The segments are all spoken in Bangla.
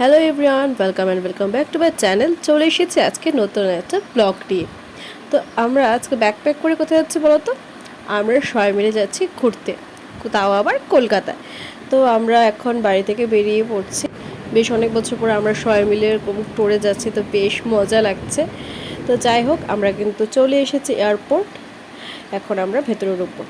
Hello everyone welcome and welcome back to my channel চলে এসেছি আজকে নতুন একটা ব্লগ নিয়ে। তো আমরা আজকে ব্যাকপ্যাক করে কোথায় যাচ্ছি বলো তো? আমরা সবাই মিলে যাচ্ছি ঘুরতে, তাও আবার কলকাতায়। তো আমরা এখন বাড়ি থেকে বেরিয়ে পড়ছি। বেশ অনেক বছর পরে আমরা সবাই মিলে এরকম ট্যুরে যাচ্ছি, তো বেশ মজা লাগছে। তো যাই হোক, আমরা কিন্তু চলে এসেছি এয়ারপোর্ট এখন আমরা ভেতরে ঢুকবো।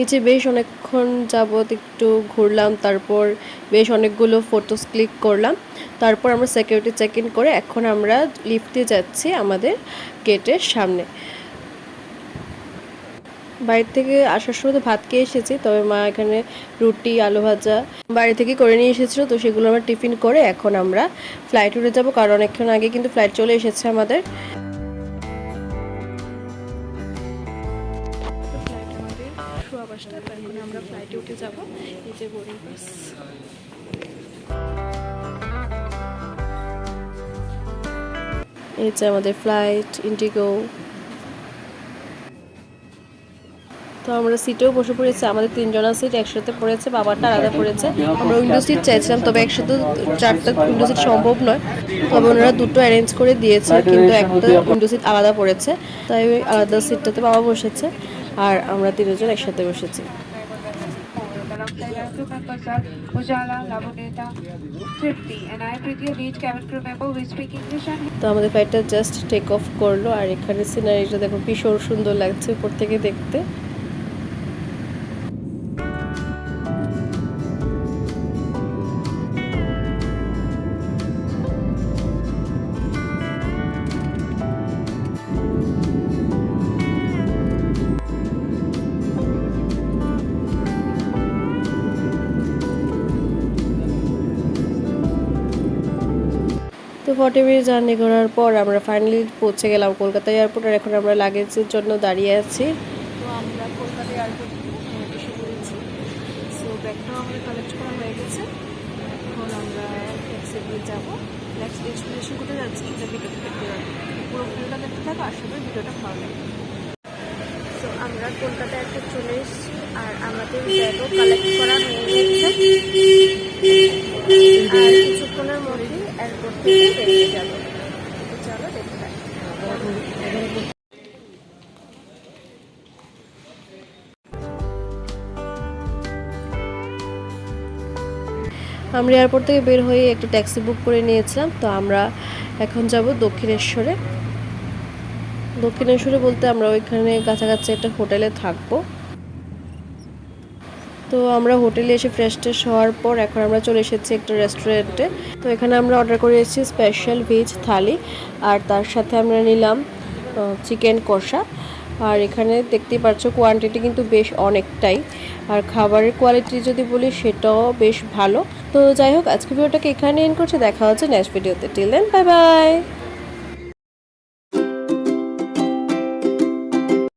নিচে বেশ অনেকক্ষণ যাবত একটু ঘুরলাম, তারপর বেশ অনেকগুলো ফটোস ক্লিক করলাম। তারপর আমরা সিকিউরিটি চেক ইন করে এখন আমরা লিফটে যাচ্ছি আমাদের গেটের সামনে। বাড়ি থেকে আসার সময় তো ভাত খেয়ে এসেছি, তবে মা এখানে রুটি, আলু ভাজা বাড়ি থেকে করে নিয়ে এসেছিল, তো সেগুলো আমরা টিফিন করে এখন আমরা ফ্লাইট উঠে যাব, কারণ অনেকক্ষণ আগে কিন্তু ফ্লাইট চলে এসেছে আমাদের। সোয়া পাঁচটা তো এখন আমরা ফ্লাইটে উঠে যাব, এই যে বোর্ডিং পাস এই যে আমাদের ফ্লাইট ইন্ডিগো তো আমরা সিটেও বসে পড়েছি, আমাদের তিনজনের সিট একসাথে পড়েছে বাবারটা আলাদা পড়েছে। আমরা উইন্ডো সিট চাইছিলাম, তবে একসাথে চারটা উইন্ডো সিট সম্ভব নয়। তবে ওনারা দুটো অ্যারেঞ্জ করে দিয়েছে, কিন্তু একটা উইন্ডো সিট আলাদা পড়েছে, তাই ওই আলাদা সিটটাতে বাবা বসেছে। আর আমরা তিনজন একসাথে বসেছি। তো আমাদের ফ্লাইটটা জাস্ট টেক অফ করল, আর এখানে সিনারিটা দেখো ভীষণ সুন্দর লাগছে উপর থেকে দেখতে। তো ফর্টি মিনিট জার্নি করার পর আমরা ফাইনালি পৌঁছে গেলাম কলকাতা এয়ারপোর্ট আর এখন আমরা লাগেজের জন্য দাঁড়িয়ে আছি। তো আমরা কলকাতা এয়ারপোর্ট এসে সো ব্যাগটাও আমাদের কালেক্ট করা হয়ে গেছে। এখন আমরা যাব। নেক্সট পুরো ভিডিওটা তো আমরা চলে এসেছি আর আমাদের ব্যাগও কালেক্ট করা হয়ে গেছে। কিছুক্ষণের। আমরা এয়ারপোর্ট থেকে বের হয়ে একটা ট্যাক্সি বুক করে নিয়েছিলাম, তো আমরা এখন যাব দক্ষিণেশ্বরে। দক্ষিণেশ্বরে বলতে আমরা ওইখানে কাছাকাছি একটা হোটেলে থাকব। তো আমরা হোটেলে এসে ফ্রেশ ট্রেশ হওয়ার পর এখন আমরা চলে এসেছি একটা রেস্টুরেন্টে তো এখানে আমরা অর্ডার করে এসেছি স্পেশাল ভেজ থালি আর তার সাথে আমরা নিলাম চিকেন কষা। আর এখানে দেখতেই পাচ্ছ কোয়ান্টিটি কিন্তু বেশ অনেকটাই। আর খাবারের কোয়ালিটি যদি বলি সেটাও বেশ ভালো। তো যাই হোক আজকে ভিডিওটাকে এখানে এন করছে। দেখা হচ্ছে নেক্সট ভিডিওতে টিল দেন বাই বাই